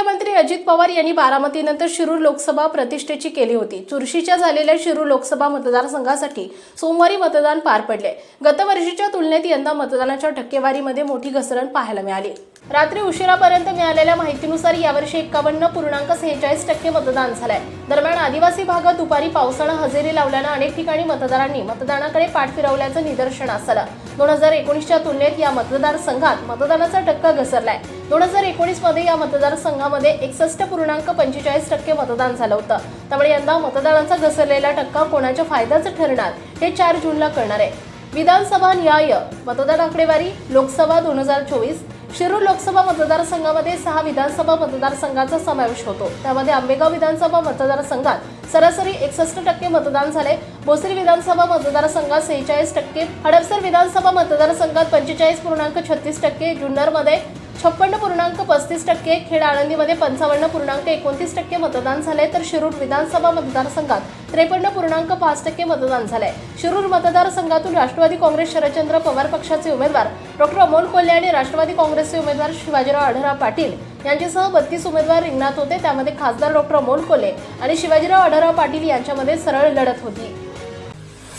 उपमुख्यमंत्री अजित पवार यांनी बारामतीनंतर शिरूर लोकसभा प्रतिष्ठेची केली होती. चुरशीच्या झालेल्या शिरूर लोकसभा मतदारसंघासाठी सोमवारी मतदान पार पडले. गतवर्षीच्या तुलनेत यंदा मतदानाच्या टक्केवारीमध्ये मोठी घसरण पाहायला मिळाली. रात्री उशिरापर्यंत मिळालेल्या माहितीनुसार यावर्षी एकावन्न पूर्णांक सेहेचाळीस टक्के मतदान झालंय. दरम्यान आदिवासी भागात दुपारी पावसानं हजेरी लावल्यानं अनेक ठिकाणी मतदारांनी मतदानाकडे पाठ फिरवल्याचं निदर्शनास आलं. दोन हजार एकोणीसच्या तुलनेत या मतदारसंघात मतदानाचा टक्का घसरलाय. दोन हजार एकोणीसमध्ये या मतदारसंघात मतदानामध्ये एकसष्ट पूर्णांक पंचेचाळीस टक्के मतदान झालं होतं. त्यामुळे यंदा मतदानाचा घसरलेला टक्का कोणाच्या फायद्याचं ठरणार हे चार जूनला कळणार आहे. विधानसभा न्याय मतदान आकडेवारी लोकसभा दोन हजार चोवीस शिरूर लोकसभा मतदारसंघामध्ये सहा विधानसभा मतदारसंघाचा समावेश होतो. त्यामध्ये आंबेगाव विधानसभा मतदारसंघात सरासरी एकसष्ट टक्के मतदान झाले. भोसरी विधानसभा मतदारसंघात सेहेचाळीस टक्के हडपसर विधानसभा मतदारसंघात पंचेचाळीस पूर्णांक छत्तीस टक्के जुन्नरमध्ये छप्पन्न पूर्णांक पस्तीस टक्के खेड आळंदीमध्ये पंचावन्न पूर्णांक एकोणतीस टक्के मतदान झाले तर शिरूर विधानसभा मतदारसंघात त्रेपन्न पूर्णांक पाच टक्के मतदान झालंय. शिरूर मतदारसंघातून राष्ट्रवादी काँग्रेस शरदचंद्र पवार पक्षाचे उमेदवार डॉक्टर अमोल कोल्हे आणि राष्ट्रवादी काँग्रेसचे उमेदवार शिवाजीराव आढळराव पाटील यांच्यासह बत्तीस उमेदवार रिंगणात होते. त्यामध्ये खासदार डॉक्टर अमोल कोल्हे आणि शिवाजीराव आढळराव पाटील यांच्यामध्ये सरळ लढत होती.